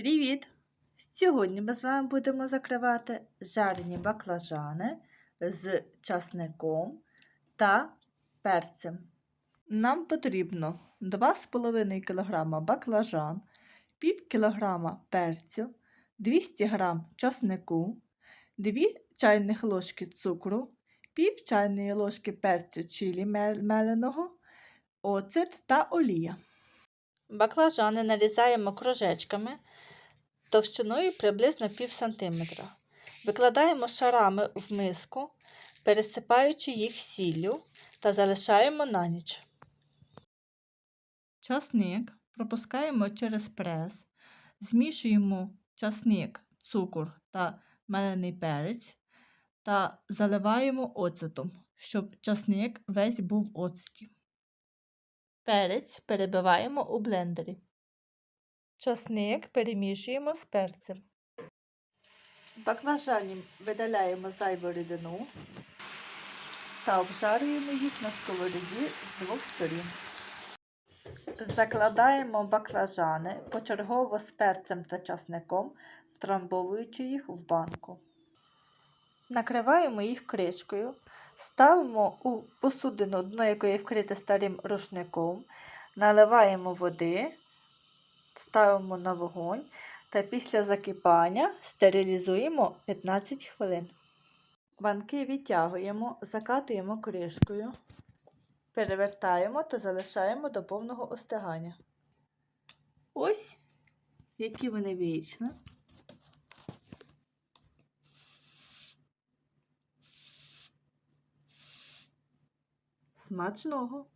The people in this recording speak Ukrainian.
Привіт! Сьогодні ми з вами будемо закривати жарені баклажани з часником та перцем. Нам потрібно 2,5 кг баклажан, пів кг перцю, 200 г часнику, 2 чайних ложки цукру, пів чайної ложки перцю чилі меленого, оцет та олія. Баклажани нарізаємо кружечками товщиною приблизно пів сантиметра. Викладаємо шарами в миску, пересипаючи їх сіллю та залишаємо на ніч. Часник пропускаємо через прес, змішуємо часник, цукор та мелений перець та заливаємо оцетом, щоб часник весь був в оцеті. Перець перебиваємо у блендері. Часник перемішуємо з перцем. З баклажанів видаляємо зайву рідину та обжарюємо їх на сковороді з двох сторін. Закладаємо баклажани почергово з перцем та часником, втрамбовуючи їх в банку. Накриваємо їх кришкою, ставимо у посудину, дно якої вкрите старим рушником, наливаємо води, ставимо на вогонь та після закипання стерилізуємо 15 хвилин. Банки відтягуємо, закатуємо кришкою, перевертаємо та залишаємо до повного остигання. Ось які вони вийшли. Смачного!